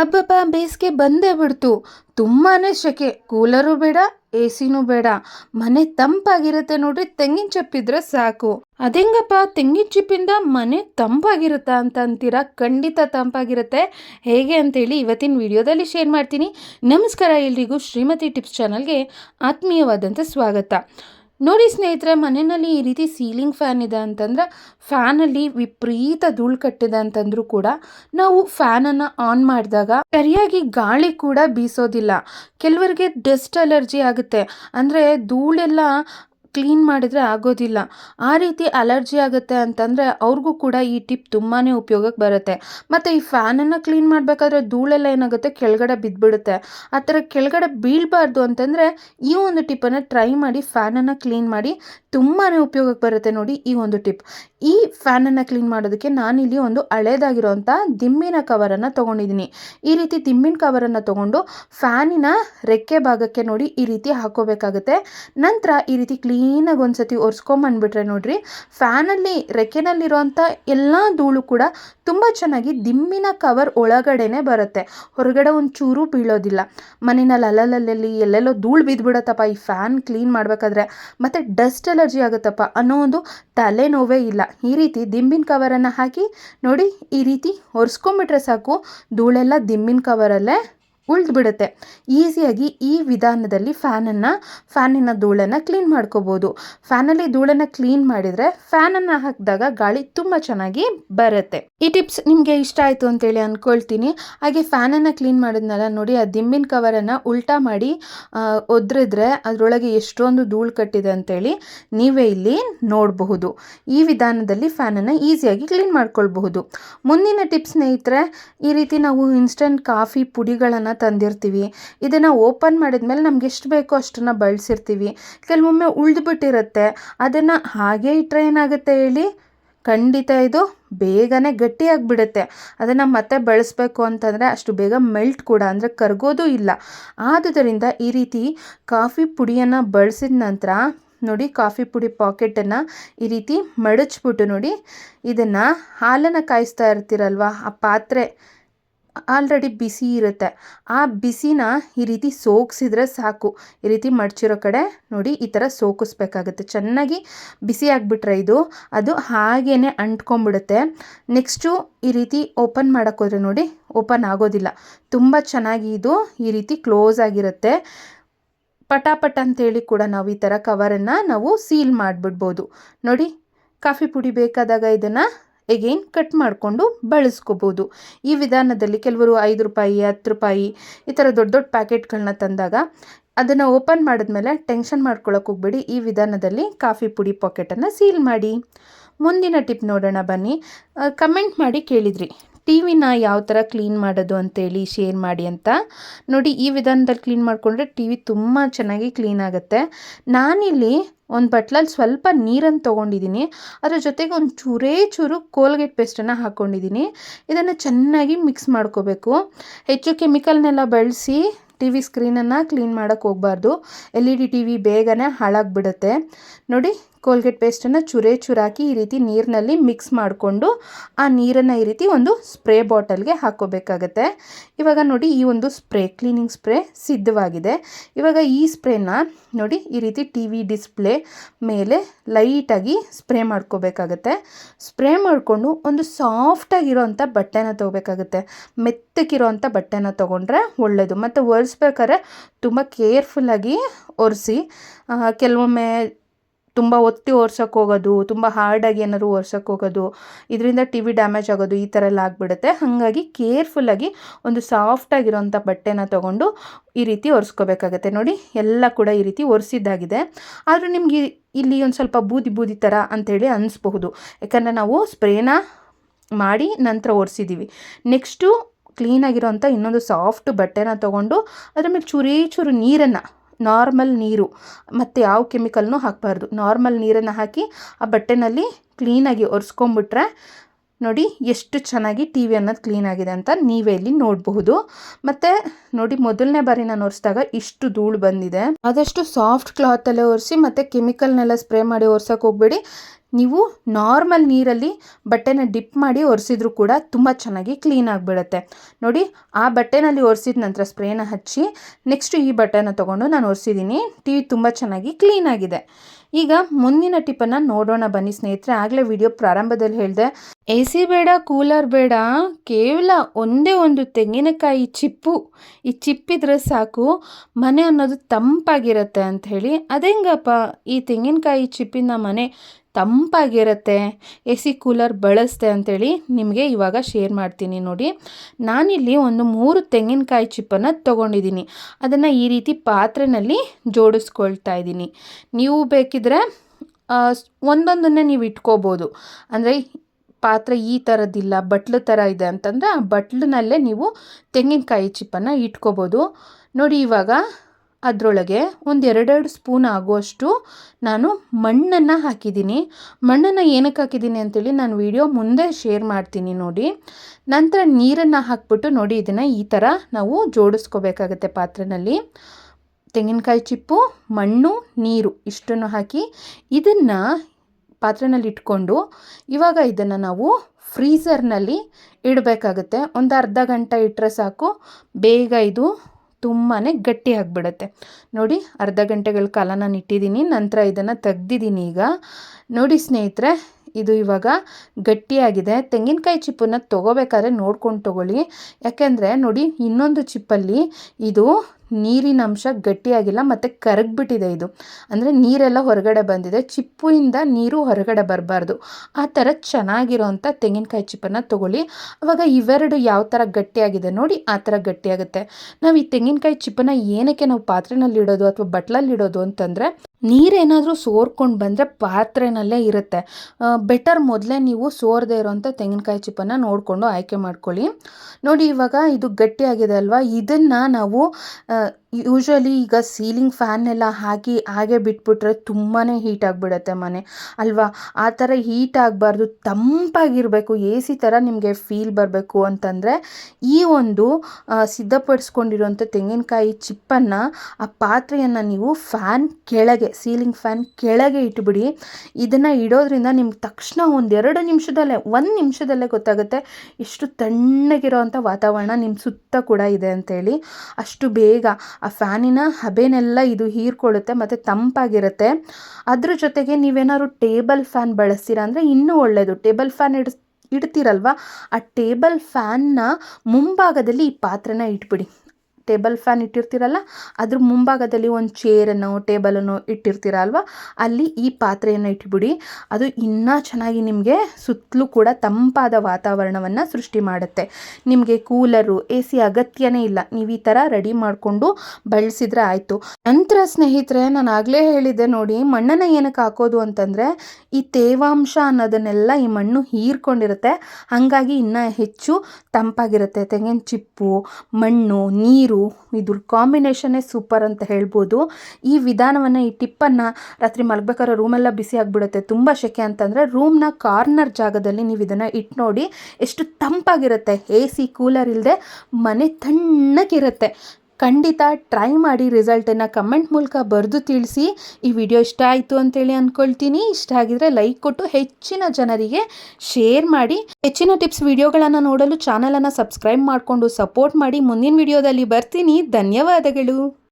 ಅಬ್ಬಬ್ಬ, ಬೇಸಿಗೆ ಬಂದೇ ಬಿಡ್ತು. ತುಂಬಾ ಸೆಕೆ ಕೂಲರು ಬೇಡ ಎ ಸಿನೂ ಬೇಡ. ಮನೆ ತಂಪಾಗಿರುತ್ತೆ ನೋಡ್ರಿ, ತೆಂಗಿನ ಚಪ್ಪಿದ್ರೆ ಸಾಕು. ಅದೆಂಗಪ್ಪ, ತೆಂಗಿನ ಚಿಪ್ಪಿಂದ ಮನೆ ತಂಪಾಗಿರುತ್ತಾ ಅಂತ ಅಂತೀರಾ? ಖಂಡಿತ ತಂಪಾಗಿರುತ್ತೆ. ಹೇಗೆ ಅಂತೇಳಿ ಇವತ್ತಿನ ವಿಡಿಯೋದಲ್ಲಿ ಶೇರ್ ಮಾಡ್ತೀನಿ. ನಮಸ್ಕಾರ ಎಲ್ರಿಗೂ. ಶ್ರೀಮತಿ ಟಿಪ್ಸ್ ಚಾನಲ್ಗೆ ಆತ್ಮೀಯವಾದಂಥ ಸ್ವಾಗತ. ನೋಡಿ ಸ್ನೇಹಿತರೆ, ಮನೆಯಲ್ಲಿ ಈ ರೀತಿ ಸೀಲಿಂಗ್ ಫ್ಯಾನ್ ಇದೆ ಅಂತಂದರೆ, ಫ್ಯಾನಲ್ಲಿ ವಿಪರೀತ ಧೂಳು ಕಟ್ಟಿದೆ ಅಂತಂದ್ರೂ ಕೂಡ ನಾವು ಫ್ಯಾನನ್ನು ಆನ್ ಮಾಡಿದಾಗ ಸರಿಯಾಗಿ ಗಾಳಿ ಕೂಡ ಬೀಸೋದಿಲ್ಲ. ಕೆಲವರಿಗೆ ಡಸ್ಟ್ ಅಲರ್ಜಿ ಆಗುತ್ತೆ. ಅಂದರೆ ಧೂಳೆಲ್ಲ ಕ್ಲೀನ್ ಮಾಡಿದರೆ ಆಗೋದಿಲ್ಲ. ಆ ರೀತಿ ಅಲರ್ಜಿ ಆಗುತ್ತೆ ಅಂತಂದರೆ ಅವ್ರಿಗೂ ಕೂಡ ಈ ಟಿಪ್ ತುಂಬಾ ಉಪಯೋಗಕ್ಕೆ ಬರುತ್ತೆ. ಮತ್ತು ಈ ಫ್ಯಾನನ್ನು ಕ್ಲೀನ್ ಮಾಡಬೇಕಾದ್ರೆ ಧೂಳೆಲ್ಲ ಏನಾಗುತ್ತೆ? ಕೆಳಗಡೆ ಬಿದ್ದುಬಿಡುತ್ತೆ ಆ ಥರ ಕೆಳಗಡೆ ಬೀಳಬಾರ್ದು ಅಂತಂದರೆ ಈ ಒಂದು ಟಿಪ್ಪನ್ನು ಟ್ರೈ ಮಾಡಿ, ಫ್ಯಾನನ್ನು ಕ್ಲೀನ್ ಮಾಡಿ ತುಂಬಾ ಉಪಯೋಗಕ್ಕೆ ಬರುತ್ತೆ ನೋಡಿ ಈ ಒಂದು ಟಿಪ್. ಈ ಫ್ಯಾನನ್ನು ಕ್ಲೀನ್ ಮಾಡೋದಕ್ಕೆ ನಾನಿಲ್ಲಿ ಒಂದು ಹಳೇದಾಗಿರೋಂಥ ದಿಮ್ಮಿನ ಕವರನ್ನು ತೊಗೊಂಡಿದ್ದೀನಿ. ಈ ರೀತಿ ದಿಮ್ಮಿನ ಕವರನ್ನು ತೊಗೊಂಡು ಫ್ಯಾನಿನ ರೆಕ್ಕೆ ಭಾಗಕ್ಕೆ ನೋಡಿ ಈ ರೀತಿ ಹಾಕೋಬೇಕಾಗುತ್ತೆ. ನಂತರ ಈ ರೀತಿ ಕ್ಲೀನಾಗಿ ಒಂದು ಸತಿ ಒರೆಸ್ಕೊಂಬಂದ್ಬಿಟ್ರೆ ನೋಡಿರಿ, ಫ್ಯಾನಲ್ಲಿ ರೆಕ್ಕೆನಲ್ಲಿರೋಂಥ ಎಲ್ಲ ಧೂಳು ಕೂಡ ತುಂಬ ಚೆನ್ನಾಗಿ ದಿಂಬಿನ ಕವರ್ ಒಳಗಡೆನೆ ಬರುತ್ತೆ. ಹೊರಗಡೆ ಒಂದು ಚೂರು ಬೀಳೋದಿಲ್ಲ. ಮನೆಯಲ್ಲಿ ಅಲ್ಲಲ್ಲಲ್ಲಿ ಎಲ್ಲೆಲ್ಲೋ ಧೂಳು ಬಿದ್ದುಬಿಡತ್ತಪ್ಪ ಈ ಫ್ಯಾನ್ ಕ್ಲೀನ್ ಮಾಡಬೇಕಾದ್ರೆ ಮತ್ತು ಡಸ್ಟ್ ಅಲರ್ಜಿ ಆಗುತ್ತಪ್ಪ ಅನ್ನೋ ಒಂದು ತಲೆನೋವೇ ಇಲ್ಲ. ಈ ರೀತಿ ದಿಂಬಿನ ಕವರನ್ನು ಹಾಕಿ ನೋಡಿ ಈ ರೀತಿ ಒರೆಸ್ಕೊಂಬಿಟ್ರೆ ಸಾಕು. ಧೂಳೆಲ್ಲ ದಿಂಬಿನ ಕವರಲ್ಲೇ ಉಳಿದು ಬಿಡುತ್ತೆ ಈಸಿಯಾಗಿ ಈ ವಿಧಾನದಲ್ಲಿ ಫ್ಯಾನನ್ನು, ಫ್ಯಾನಿನ ಧೂಳನ್ನು ಕ್ಲೀನ್ ಮಾಡ್ಕೋಬೋದು. ಫ್ಯಾನಲ್ಲಿ ಧೂಳನ್ನು ಕ್ಲೀನ್ ಮಾಡಿದರೆ ಫ್ಯಾನನ್ನು ಹಾಕಿದಾಗ ಗಾಳಿ ತುಂಬ ಚೆನ್ನಾಗಿ ಬರುತ್ತೆ. ಈ ಟಿಪ್ಸ್ ನಿಮಗೆ ಇಷ್ಟ ಆಯಿತು ಅಂತೇಳಿ ಅಂದ್ಕೊಳ್ತೀನಿ ಹಾಗೆ ಫ್ಯಾನನ್ನು ಕ್ಲೀನ್ ಮಾಡಿದ್ನಲ್ಲ ನೋಡಿ, ಆ ದಿಂಬಿನ ಕವರನ್ನು ಉಲ್ಟಾ ಮಾಡಿ ಒದ್ರಿದ್ರೆ ಅದರೊಳಗೆ ಎಷ್ಟೊಂದು ಧೂಳು ಕಟ್ಟಿದೆ ಅಂತೇಳಿ ನೀವೇ ಇಲ್ಲಿ ನೋಡಬಹುದು. ಈ ವಿಧಾನದಲ್ಲಿ ಫ್ಯಾನನ್ನು ಈಸಿಯಾಗಿ ಕ್ಲೀನ್ ಮಾಡ್ಕೊಳ್ಬಹುದು. ಮುಂದಿನ ಟಿಪ್ಸ್ ಸ್ನೇಹಿತರೆ, ಈ ರೀತಿ ನಾವು ಇನ್ಸ್ಟಂಟ್ ಕಾಫಿ ಪುಡಿಗಳನ್ನು ತಂದಿರ್ತೀವಿ. ಇದನ್ನು ಓಪನ್ ಮಾಡಿದ್ಮೇಲೆ ನಮ್ಗೆ ಎಷ್ಟು ಬೇಕೋ ಅಷ್ಟನ್ನು ಬಳಸಿರ್ತೀವಿ. ಕೆಲವೊಮ್ಮೆ ಉಳಿದ್ಬಿಟ್ಟಿರುತ್ತೆ. ಅದನ್ನು ಹಾಗೆ ಇಟ್ಟರೆ ಏನಾಗುತ್ತೆ ಹೇಳಿ? ಖಂಡಿತ ಇದು ಬೇಗನೆ ಗಟ್ಟಿಯಾಗಿಬಿಡುತ್ತೆ. ಅದನ್ನು ಮತ್ತೆ ಬಳಸಬೇಕು ಅಂತಂದರೆ ಅಷ್ಟು ಬೇಗ ಮೆಲ್ಟ್ ಕೂಡ ಅಂದರೆ ಕರಗೋದು ಇಲ್ಲ. ಆದುದರಿಂದ ಈ ರೀತಿ ಕಾಫಿ ಪುಡಿಯನ್ನು ಬಳಸಿದ ನಂತರ ನೋಡಿ ಕಾಫಿ ಪುಡಿ ಪಾಕೆಟನ್ನು ಈ ರೀತಿ ಮಡಚ್ಬಿಟ್ಟು ನೋಡಿ ಇದನ್ನು ಹಾಲನ್ನು ಕಾಯಿಸ್ತಾ ಇರ್ತೀರಲ್ವ? ಆ ಪಾತ್ರೆ. ಆಲ್ರೆಡಿ ಬಿಸಿ ಇರುತ್ತೆ. ಆ ಬಿಸಿನ ಈ ರೀತಿ ಸೋಗಿಸಿದ್ರೆ ಸಾಕು. ಈ ರೀತಿ ಮಡ್ಚಿರೋ ಕಡೆ ನೋಡಿ ಈ ಥರ ಸೋಕಿಸ್ಬೇಕಾಗುತ್ತೆ. ಚೆನ್ನಾಗಿ ಬಿಸಿ ಆಗಿಬಿಟ್ರೆ ಇದು, ಅದು ಹಾಗೇ ಅಂಟ್ಕೊಂಬಿಡುತ್ತೆ ನೆಕ್ಸ್ಟು ಈ ರೀತಿ ಓಪನ್ ಮಾಡೋಕ್ಕೋದ್ರೆ ನೋಡಿ ಓಪನ್ ಆಗೋದಿಲ್ಲ. ತುಂಬ ಚೆನ್ನಾಗಿ ಇದು ಈ ರೀತಿ ಕ್ಲೋಸ್ ಆಗಿರುತ್ತೆ. ಪಟಾಪಟ ಅಂತೇಳಿ ಕೂಡ ನಾವು ಈ ಥರ ಕವರನ್ನು ನಾವು ಸೀಲ್ ಮಾಡಿಬಿಡ್ಬೋದು. ನೋಡಿ, ಕಾಫಿ ಪುಡಿ ಬೇಕಾದಾಗ ಇದನ್ನು ಎಗೈನ್ ಕಟ್ ಮಾಡಿಕೊಂಡು ಬಳಸ್ಕೋಬೋದು. ಈ ವಿಧಾನದಲ್ಲಿ ಕೆಲವರು ಐದು ರೂಪಾಯಿ, ಹತ್ತು ರೂಪಾಯಿ ಈ ಥರ ದೊಡ್ಡ ದೊಡ್ಡ ಪ್ಯಾಕೆಟ್ಗಳನ್ನ ತಂದಾಗ ಅದನ್ನು ಓಪನ್ ಮಾಡಿದ್ಮೇಲೆ ಟೆನ್ಷನ್ ಮಾಡ್ಕೊಳ್ಳೋಕೆ ಹೋಗ್ಬೇಡಿ. ಈ ವಿಧಾನದಲ್ಲಿ ಕಾಫಿ ಪುಡಿ ಪಾಕೆಟನ್ನು ಸೀಲ್ ಮಾಡಿ. ಮುಂದಿನ ಟಿಪ್ ನೋಡೋಣ ಬನ್ನಿ. ಕಮೆಂಟ್ ಮಾಡಿ ಕೇಳಿದ್ರಿ. ಟಿ ವಿನ ಯಾವ ಥರ ಕ್ಲೀನ್ ಮಾಡೋದು ಅಂತೇಳಿ ಶೇರ್ ಮಾಡಿ ಅಂತ. ನೋಡಿ, ಈ ವಿಧಾನದಲ್ಲಿ ಕ್ಲೀನ್ ಮಾಡಿಕೊಂಡ್ರೆ ಟಿ ವಿ ತುಂಬ ಚೆನ್ನಾಗಿ ಕ್ಲೀನ್ ಆಗುತ್ತೆ. ನಾನಿಲ್ಲಿ ಒಂದು ಬಟ್ಲಲ್ಲಿ ಸ್ವಲ್ಪ ನೀರನ್ನು ತೊಗೊಂಡಿದ್ದೀನಿ. ಅದರ ಜೊತೆಗೆ ಒಂದು ಚೂರೇ ಚೂರು ಕೋಲ್ಗೇಟ್ ಪೇಸ್ಟನ್ನು ಹಾಕ್ಕೊಂಡಿದ್ದೀನಿ ಇದನ್ನು ಚೆನ್ನಾಗಿ ಮಿಕ್ಸ್ ಮಾಡ್ಕೋಬೇಕು. ಹೆಚ್ಚು ಕೆಮಿಕಲ್ನೆಲ್ಲ ಬಳಸಿ ಟಿ ವಿ ಸ್ಕ್ರೀನನ್ನು ಕ್ಲೀನ್ ಮಾಡೋಕ್ಕೆ ಹೋಗಬಾರ್ದು. L E D T V ಬೇಗನೆ ಹಾಳಾಗಿಬಿಡುತ್ತೆ. ನೋಡಿ ಕೋಲ್ಗೇಟ್ ಪೇಸ್ಟನ್ನು ಚುರೇ ಚುರಾಕಿ ಈ ರೀತಿ ನೀರಿನಲ್ಲಿ ಮಿಕ್ಸ್ ಮಾಡಿಕೊಂಡು ಆ ನೀರನ್ನು ಈ ರೀತಿ ಒಂದು ಸ್ಪ್ರೇ ಬಾಟಲ್ಗೆ ಹಾಕೋಬೇಕಾಗತ್ತೆ ಇವಾಗ ನೋಡಿ ಈ ಒಂದು ಸ್ಪ್ರೇ ಕ್ಲೀನಿಂಗ್ ಸ್ಪ್ರೇ ಸಿದ್ಧವಾಗಿದೆ. ಇವಾಗ ಈ ಸ್ಪ್ರೇನ ನೋಡಿ ಈ ರೀತಿ ಟಿ ವಿ ಡಿಸ್ಪ್ಲೇ ಮೇಲೆ ಲೈಟಾಗಿ ಸ್ಪ್ರೇ ಮಾಡ್ಕೋಬೇಕಾಗತ್ತೆ. ಸ್ಪ್ರೇ ಮಾಡಿಕೊಂಡು ಒಂದು ಸಾಫ್ಟಾಗಿರೋವಂಥ ಬಟ್ಟೆನ ತೊಗೋಬೇಕಾಗುತ್ತೆ. ಅಂಥ ಬಟ್ಟೆನ ತೊಗೊಂಡ್ರೆ ಒಳ್ಳೆಯದು ಮತ್ತು ಒರೆಸ್ಬೇಕಾದ್ರೆ ತುಂಬ ಕೇರ್ಫುಲ್ಲಾಗಿ ಒರೆಸಿ ಕೆಲವೊಮ್ಮೆ ತುಂಬ ಒತ್ತಿ ಒರ್ಸಕ್ಕೆ ಹೋಗೋದು, ತುಂಬ ಹಾರ್ಡಾಗಿ ಏನಾದ್ರು ಒರ್ಸಕ್ಕೆ ಹೋಗೋದು, ಇದರಿಂದ ಟಿ ವಿ ಡ್ಯಾಮೇಜ್ ಆಗೋದು ಈ ಥರ ಎಲ್ಲ ಆಗಿಬಿಡುತ್ತೆ. ಹಾಗಾಗಿ ಕೇರ್ಫುಲ್ಲಾಗಿ ಒಂದು ಸಾಫ್ಟಾಗಿರೋಂಥ ಬಟ್ಟೆನ ತೊಗೊಂಡು ಈ ರೀತಿ ಒರೆಸ್ಕೋಬೇಕಾಗತ್ತೆ. ನೋಡಿ, ಎಲ್ಲ ಕೂಡ ಈ ರೀತಿ ಒರೆಸಿದ್ದಾಗಿದೆ. ಆದರೂ ನಿಮಗೆ ಇಲ್ಲಿ ಒಂದು ಸ್ವಲ್ಪ ಬೂದಿ ಬೂದಿ ಥರ ಅಂಥೇಳಿ ಅನಿಸ್ಬಹುದು. ಯಾಕಂದರೆ ನಾವು ಸ್ಪ್ರೇನ ಮಾಡಿ ನಂತರ ಒರೆಸಿದ್ದೀವಿ ನೆಕ್ಸ್ಟು ಕ್ಲೀನಾಗಿರೋಂಥ ಇನ್ನೊಂದು ಸಾಫ್ಟ್ ಬಟ್ಟೆನ ತೊಗೊಂಡು ಅದ್ರ ಮೇಲೆ ಚೂರಿ ಚೂರು ನೀರನ್ನು ನಾರ್ಮಲ್ ನೀರು, ಮತ್ತು ಯಾವ ಕೆಮಿಕಲ್ನು ಹಾಕಬಾರ್ದು. ನಾರ್ಮಲ್ ನೀರನ್ನು ಹಾಕಿ ಆ ಬಟ್ಟೆನಲ್ಲಿ ಕ್ಲೀನಾಗಿ ಒರೆಸ್ಕೊಂಬಿಟ್ರೆ ನೋಡಿ ಎಷ್ಟು ಚೆನ್ನಾಗಿ ಟಿ ವಿ ಅನ್ನೋದು ಕ್ಲೀನಾಗಿದೆ ಅಂತ ನೀವೇ ಇಲ್ಲಿ ನೋಡಬಹುದು. ಮತ್ತು ನೋಡಿ ಮೊದಲನೇ ಬಾರಿ ನಾನು ಒರೆಸಿದಾಗ ಇಷ್ಟು ಧೂಳು ಬಂದಿದೆ. ಆದಷ್ಟು ಸಾಫ್ಟ್ ಕ್ಲಾತಲ್ಲೇ ಒರೆಸಿ ಮತ್ತು ಕೆಮಿಕಲ್ನೆಲ್ಲ ಸ್ಪ್ರೇ ಮಾಡಿ ಒರ್ಸೋಕೆ ಹೋಗಬೇಡಿ. ನೀವು ನಾರ್ಮಲ್ ನೀರಲ್ಲಿ ಬಟ್ಟೆನ ಡಿಪ್ ಮಾಡಿ ಒರೆಸಿದ್ರು ಕೂಡ ತುಂಬ ಚೆನ್ನಾಗಿ ಕ್ಲೀನ್ ಆಗಿಬಿಡುತ್ತೆ. ನೋಡಿ, ಆ ಬಟ್ಟೆನಲ್ಲಿ ಒರೆಸಿದ ನಂತರ ಸ್ಪ್ರೇನ ಹಚ್ಚಿ, ನೆಕ್ಸ್ಟ್ ಈ ಬಟ್ಟೆನ ತೊಗೊಂಡು ನಾನು ಒರೆಸಿದ್ದೀನಿ ಟಿ ವಿ ತುಂಬ ಚೆನ್ನಾಗಿ ಕ್ಲೀನ್ ಆಗಿದೆ. ಈಗ ಮುಂದಿನ ಟಿಪ್ಪನ್ನು ನೋಡೋಣ ಬನ್ನಿ ಸ್ನೇಹಿತರೆ. ಆಗಲೇ ವಿಡಿಯೋ ಪ್ರಾರಂಭದಲ್ಲಿ ಹೇಳಿದೆ ಎ ಸಿ ಬೇಡ, ಕೂಲರ್ ಬೇಡ, ಕೇವಲ ಒಂದೇ ಒಂದು ತೆಂಗಿನಕಾಯಿ ಚಿಪ್ಪು. ಈ ಚಿಪ್ಪಿದ್ರೆ ಸಾಕು, ಮನೆ ಅನ್ನೋದು ತಂಪಾಗಿರುತ್ತೆ ಅಂತ ಹೇಳಿ. ಅದೆಂಗಪ್ಪ ಈ ತೆಂಗಿನಕಾಯಿ ಚಿಪ್ಪಿನ ಮನೆ ತಂಪಾಗಿರುತ್ತೆ ಎ ಸಿ ಕೂಲರ್ ಬಳಸ್ದೆ ಅಂತೇಳಿ ನಿಮಗೆ ಇವಾಗ ಶೇರ್ ಮಾಡ್ತೀನಿ ನೋಡಿ. ನಾನಿಲ್ಲಿ ಒಂದು ಮೂರು ತೆಂಗಿನಕಾಯಿ ಚಿಪ್ಪನ್ನು ತೊಗೊಂಡಿದ್ದೀನಿ. ಅದನ್ನು ಈ ರೀತಿ ಪಾತ್ರೆನಲ್ಲಿ ಜೋಡಿಸ್ಕೊಳ್ತಾ ಇದ್ದೀನಿ. ನೀವು ಬೇಕಿದ್ರೆ ಒಂದೊಂದನ್ನೇ ನೀವು ಇಟ್ಕೋಬೋದು. ಅಂದರೆ ಪಾತ್ರೆ ಈ ಥರದ್ದಿಲ್ಲ ಬಟ್ಲು ಥರ ಇದೆ ಅಂತಂದರೆ, ಆ ಬಟ್ಲಿನಲ್ಲೇ ನೀವು ತೆಂಗಿನಕಾಯಿ ಚಿಪ್ಪನ್ನು ಇಟ್ಕೋಬೋದು. ನೋಡಿ ಇವಾಗ ಅದರೊಳಗೆ ಒಂದು ಎರಡೆರಡು ಸ್ಪೂನ್ ಆಗುವಷ್ಟು ನಾನು ಮಣ್ಣನ್ನು ಹಾಕಿದ್ದೀನಿ. ಮಣ್ಣನ್ನು ಏನಕ್ಕೆ ಹಾಕಿದ್ದೀನಿ ಅಂತೇಳಿ ನಾನು ವಿಡಿಯೋ ಮುಂದೆ ಶೇರ್ ಮಾಡ್ತೀನಿ ನೋಡಿ. ನಂತರ ನೀರನ್ನು ಹಾಕ್ಬಿಟ್ಟು ನೋಡಿ ಇದನ್ನು ಈ ಥರ ನಾವು ಜೋಡಿಸ್ಕೋಬೇಕಾಗತ್ತೆ ಪಾತ್ರೆನಲ್ಲಿ. ತೆಂಗಿನಕಾಯಿ ಚಿಪ್ಪು, ಮಣ್ಣು, ನೀರು ಇಷ್ಟನ್ನು ಹಾಕಿ ಇದನ್ನು ಪಾತ್ರೆನಲ್ಲಿ ಇಟ್ಕೊಂಡು ಇವಾಗ ಇದನ್ನು ನಾವು ಫ್ರೀಝರ್ನಲ್ಲಿ ಇಡಬೇಕಾಗುತ್ತೆ. ಒಂದು ಅರ್ಧ ಗಂಟೆ ಇಟ್ಟರೆ ಸಾಕು. ಬೇಗ ಇದು ತುಂಬಾ ಗಟ್ಟಿ ಆಗಿಬಿಡುತ್ತೆ. ನೋಡಿ, ಅರ್ಧ ಗಂಟೆಗಳ ಕಾಲ ನಾನು ಇಟ್ಟಿದ್ದೀನಿ ನಂತರ ಇದನ್ನು ತೆಗ್ದಿದ್ದೀನಿ ಈಗ. ನೋಡಿ ಸ್ನೇಹಿತರೆ ಇದು ಇವಾಗ ಗಟ್ಟಿಯಾಗಿದೆ. ತೆಂಗಿನಕಾಯಿ ಚಿಪ್ಪನ್ನು ತೊಗೋಬೇಕಾದ್ರೆ ನೋಡ್ಕೊಂಡು ತೊಗೊಳ್ಳಿ. ಯಾಕೆಂದರೆ ನೋಡಿ, ಇನ್ನೊಂದು ಚಿಪ್ಪಲ್ಲಿ ಇದು ನೀರಿನ ಅಂಶ ಗಟ್ಟಿಯಾಗಿಲ್ಲ, ಮತ್ತು ಕರಗಿಬಿಟ್ಟಿದೆ ಇದು. ಅಂದರೆ ನೀರೆಲ್ಲ ಹೊರಗಡೆ ಬಂದಿದೆ. ಚಿಪ್ಪಿಂದ ನೀರು ಹೊರಗಡೆ ಬರಬಾರ್ದು. ಆ ಥರ ಚೆನ್ನಾಗಿರೋವಂಥ ತೆಂಗಿನಕಾಯಿ ಚಿಪ್ಪನ್ನು ತೊಗೊಳ್ಳಿ. ಆವಾಗ ಇವೆರಡು ಯಾವ ಥರ ಗಟ್ಟಿಯಾಗಿದೆ ನೋಡಿ, ಆ ಥರ ಗಟ್ಟಿಯಾಗುತ್ತೆ. ನಾವು ಈ ತೆಂಗಿನಕಾಯಿ ಚಿಪ್ಪನ್ನು ಏನಕ್ಕೆ ನಾವು ಪಾತ್ರೆನಲ್ಲಿ ಇಡೋದು ಅಥವಾ ಬಟ್ಲಲ್ಲಿ ಇಡೋದು ಅಂತಂದರೆ ನೀರೇನಾದರೂ ಸೋರ್ಕೊಂಡು ಬಂದರೆ ಪಾತ್ರೆನಲ್ಲೇ ಇರುತ್ತೆ. ಬೆಟರ್ ಮೊದಲೇ ನೀವು ಸೋರದೇ ಇರೋವಂಥ ತೆಂಗಿನಕಾಯಿ ಚಿಪ್ಪನ್ನು ನೋಡಿಕೊಂಡು ಆಯ್ಕೆ ಮಾಡ್ಕೊಳ್ಳಿ. ನೋಡಿ ಇವಾಗ ಇದು ಗಟ್ಟಿಯಾಗಿದೆ ಅಲ್ವಾ? ಇದನ್ನು ನಾವು ಯೂಶ್ವಲಿ ಈಗ ಸೀಲಿಂಗ್ ಫ್ಯಾನ್ ಎಲ್ಲ ಹಾಕಿ, ಹಾಗೆ ಬಿಟ್ಬಿಟ್ರೆ ತುಂಬಾ ಹೀಟ್ ಆಗಿಬಿಡತ್ತೆ ಮನೆ. ಅಲ್ವಾ? ಆ ಥರ ಹೀಟ್ ಆಗಬಾರ್ದು, ತಂಪಾಗಿರಬೇಕು ಎ ಸಿ ಥರ ನಿಮಗೆ ಫೀಲ್ ಬರಬೇಕು ಅಂತಂದರೆ, ಈ ಒಂದು ಸಿದ್ಧಪಡಿಸ್ಕೊಂಡಿರೋಂಥ ತೆಂಗಿನಕಾಯಿ ಚಿಪ್ಪನ್ನು, ಆ ಪಾತ್ರೆಯನ್ನು ನೀವು ಫ್ಯಾನ್ ಕೆಳಗೆ ಸೀಲಿಂಗ್ ಫ್ಯಾನ್ ಕೆಳಗೆ ಇಟ್ಬಿಡಿ. ಇದನ್ನು ಇಡೋದ್ರಿಂದ ನಿಮ್ಗೆ ತಕ್ಷಣ ಒಂದೆರಡು ನಿಮಿಷದಲ್ಲೇ, ಒಂದು ನಿಮಿಷದಲ್ಲೇ ಗೊತ್ತಾಗುತ್ತೆ ಎಷ್ಟು ತಣ್ಣಗಿರೋವಂಥ ವಾತಾವರಣ ನಿಮ್ಮ ಸುತ್ತ ಕೂಡ ಇದೆ ಅಂತೇಳಿ. ಅಷ್ಟು ಬೇಗ ಆ ಫ್ಯಾನಿನ ಹಬೆನೆಲ್ಲ ಇದು ಹೀರ್ಕೊಳ್ಳುತ್ತೆ ಮತ್ತು ತಂಪಾಗಿರುತ್ತೆ. ಅದ್ರ ಜೊತೆಗೆ ನೀವೇನಾದ್ರು ಟೇಬಲ್ ಫ್ಯಾನ್ ಬಳಸ್ತೀರಾ ಅಂದರೆ ಇನ್ನೂ ಒಳ್ಳೆಯದು ಟೇಬಲ್ ಫ್ಯಾನ್ ಇಡ್ಸ್, ಇಡ್ತೀರಲ್ವ? ಆ ಟೇಬಲ್ ಫ್ಯಾನ್ನ ಮುಂಭಾಗದಲ್ಲಿ ಈ ಪಾತ್ರೆನ ಇಟ್ಬಿಡಿ. ಟೇಬಲ್ ಫ್ಯಾನ್ ಇಟ್ಟಿರ್ತೀರಲ್ಲ, ಅದ್ರ ಮುಂಭಾಗದಲ್ಲಿ ಒಂದು ಚೇರನ್ನು ಟೇಬಲನ್ನು ಇಟ್ಟಿರ್ತೀರ ಅಲ್ವಾ ಅಲ್ಲಿ ಈ ಪಾತ್ರೆಯನ್ನು ಇಟ್ಬಿಡಿ. ಅದು ಇನ್ನೂ ಚೆನ್ನಾಗಿ ನಿಮಗೆ ಸುತ್ತಲೂ ಕೂಡ ತಂಪಾದ ವಾತಾವರಣವನ್ನು ಸೃಷ್ಟಿ ಮಾಡುತ್ತೆ. ನಿಮಗೆ ಕೂಲರು ಎ ಸಿ ಅಗತ್ಯನೇ ಇಲ್ಲ. ನೀವು ಈ ಥರ ರೆಡಿ ಮಾಡಿಕೊಂಡು ಬಳಸಿದ್ರೆ ಆಯಿತು. ನಂತರ ಸ್ನೇಹಿತರೆ, ನಾನು ಆಗಲೇ ಹೇಳಿದ್ದೆ ನೋಡಿ, ಮಣ್ಣನ್ನು ಏನಕ್ಕೆ ಹಾಕೋದು ಅಂತಂದರೆ, ಈ ತೇವಾಂಶ ಅನ್ನೋದನ್ನೆಲ್ಲ ಈ ಮಣ್ಣು ಹೀರ್ಕೊಂಡಿರುತ್ತೆ. ಹಾಗಾಗಿ ಇನ್ನೂ ಹೆಚ್ಚು ತಂಪಾಗಿರುತ್ತೆ. ತೆಂಗಿನ ಚಿಪ್ಪು, ಮಣ್ಣು, ನೀರು ಇದ್ರ ಕಾಂಬಿನೇಷನ್ನೇ ಸೂಪರ್ ಅಂತ ಹೇಳ್ಬೋದು. ಈ ವಿಧಾನವನ್ನು, ಈ ಟಿಪ್ಪನ್ನು ರಾತ್ರಿ ಮಲಗಬೇಕಾದ್ರೆ ರೂಮೆಲ್ಲ ಬಿಸಿ ಆಗಿಬಿಡುತ್ತೆ. ತುಂಬ ಸೆಕೆ ಅಂತಂದರೆ ರೂಮ್ನ ಕಾರ್ನರ್ ಜಾಗದಲ್ಲಿ ನೀವು ಇದನ್ನು ಇಟ್ಟು ನೋಡಿ ಎಷ್ಟು ತಂಪಾಗಿರುತ್ತೆ. ಎ ಸಿ ಕೂಲರ್ ಇಲ್ಲದೆ ಮನೆ ತಣ್ಣಗಿರುತ್ತೆ. ಖಂಡಿತ ಟ್ರೈ ಮಾಡಿ ರಿಸಲ್ಟನ್ನು ಕಮೆಂಟ್ ಮೂಲಕ ಬರೆದು ತಿಳಿಸಿ. ಈ ವಿಡಿಯೋ ಇಷ್ಟ ಆಯಿತು ಅಂತೇಳಿ ಅಂದ್ಕೊಳ್ತೀನಿ ಇಷ್ಟ ಆಗಿದರೆ ಲೈಕ್ ಕೊಟ್ಟು ಹೆಚ್ಚಿನ ಜನರಿಗೆ ಶೇರ್ ಮಾಡಿ. ಹೆಚ್ಚಿನ ಟಿಪ್ಸ್ ವಿಡಿಯೋಗಳನ್ನು ನೋಡಲು ಚಾನಲನ್ನು ಸಬ್ಸ್ಕ್ರೈಬ್ ಮಾಡಿಕೊಂಡು ಸಪೋರ್ಟ್ ಮಾಡಿ. ಮುಂದಿನ ವಿಡಿಯೋದಲ್ಲಿ ಬರ್ತೀನಿ. ಧನ್ಯವಾದಗಳು.